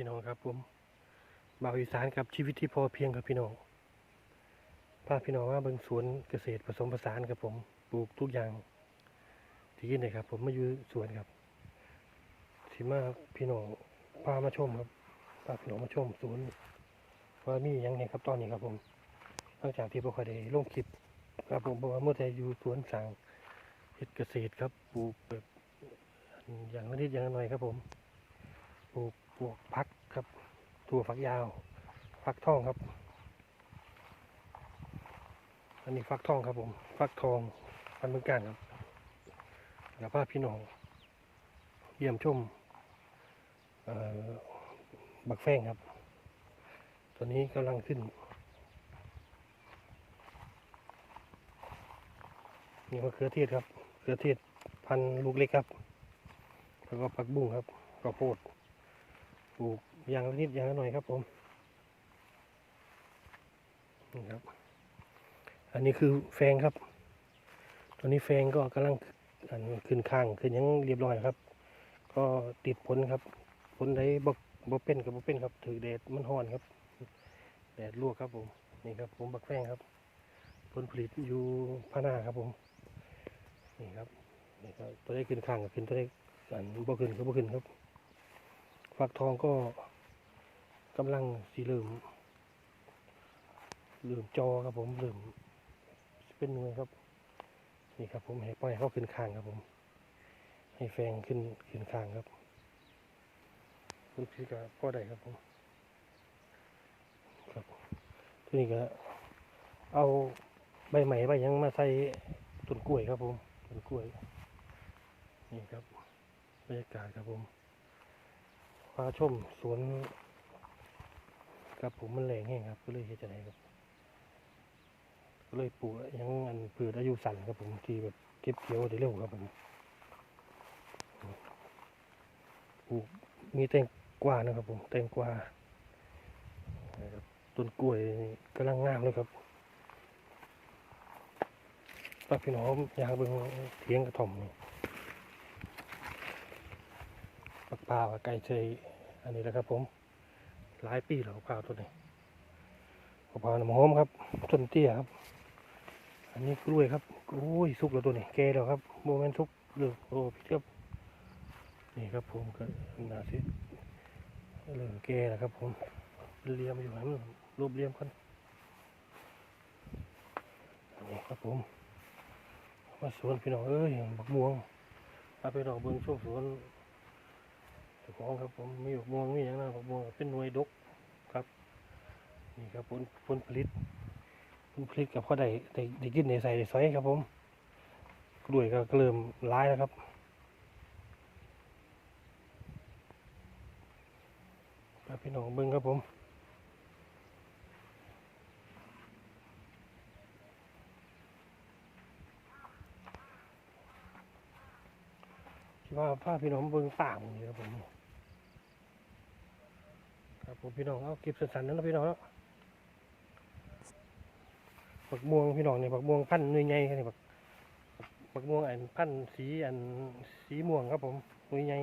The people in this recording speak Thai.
พี่น้องครับผมบ่าวอีสานกับชีวิตที่พอเพียงครับพี่น้องพาพี่น้องมาเบิงสวนเกษตรผสมผสานครับผมปลูกทุกอย่าง ที่ยินเลยครับ ผมมาอยู่สวนครับสิมาพี่น้องพามาชมครับพาพี่น้องมาชมสวนว่ามีอย่างไงครับตอนนี้ครับผมหลังจากที่บ่ค่อยได้ลงคลิปครับผมเพราะว่าเมื่อแต่อยู่สวนสางเฮ็ดเกษตรครับปลูกแบบอย่างนิดอย่างหน่อยครับผมปลูก ปลูกพักครับถั่วฝักยาวฟักทองครับ อันนี้ฟักทองครับผมฟักทองพันธุ์เมืองการครับแล้วพาพี่น้อง เยี่ยมชมเอ่อบักแฟงครับ ตัวนี้กำลังขึ้นนี่มะเขือเทศครับเขือเทศพันลูกเล็กครับ แล้วก็ผักบุ้งครับข้าวโพด ปลูกอย่างละนิดอย่างละหน่อยครับผมนี่ครับ อันนี้คือแฟงครับ ตอนนี้แฟงก็กำลังอันขึ้นข้างขึ้นยังเรียบร้อยครับ ก็ติดผลครับ ผลใดบบ่เป็นกับบ่เป็นครับ ถือแดดมันร้อนครับ แดดลวกครับผมนี่ครับ ผมบักแฟงครับ ผลผลิตอยู่พานาครับผมนี่ครับนี่ครับตัวได้ขึ้นข้างกับขึ้นตัวได้อันบ่ขึ้นก็บ่ขึ้นครับ ฝักทองก็กำลังสีเหลืมเหลืมจอครับผมเหลืมเป็นหน่วยครับ นี่ครับผมให้ปล่อยเขาขึ้นคางครับผม ให้แฟงขึ้นขึ้นคางครับคุณพี่ก็พ่อได้ครับผมครับทีนี้ก็เอาใบไหม่ใบยังมาใส่ต้นกล้วยครับผมต้นกล้วยนี่ครับบรรยากาศครับผม พาชมสวนครับผมมันแรงแห้งครับ ก็เลยเฮ็ดจังไดครับ ก็เลยปลูกอยังอันพืชอายุสั้นครับผมที่แบบเก็บเกี่ยวได้เร็วครับผมปลูกมีแตงกวานะครับผมแตงกวาต้นกล้วยกำลังงามเลยครับป้าพี่น้องอยากเบิ่งเถียงกระท่อมนี่ ปักปลาไก่เชยอันนี้แหละครับผมหลายปีแล้วปลาตัวนี้ปักปลาหนำหอมครับต้นเตี้ยครับ อันนี้กล้วยครับโอ้ยสุกแล้วตัวนี้แก่แล้วครับโมเมนต์สุกเลยโอ้พี่ครับนี่ครับผมก็นาสิเริ่มแก่แล้วครับผมเลียมอยู่ให้มันรวบเลียมกันอันนี้ครับผมมาสวนพี่น้องเอ้ยบักม่วงเอาไปดอกเบิ้งช่วงสวน ของครับผมมีบักม่วงมีอย่างนั้นบักม่วงเป็นหน่วยดกครับนี่ครับผลผลผลิตผลผลิตกับพ่อได้ได้ได้กินได้ใส่ได้สอยครับผมกล้วยก็เริ่มร้ายแล้วครับครับพี่น้องเบิ้งครับผมคิดว่าพาพี่น้องเบิ้งป่าหมดเลยครับผม ครับผมพี่น้องเอาเก็บสันๆนั้นนะพี่น้องเนาะผักม่วงพี่น้องเนี่ยผักม่วงพันธุ์นุ่ยใหญ่ครับนี่ผักผักม่วงอันพันธุ์สีอันสีม่วงครับผมนุ่ยใหญ่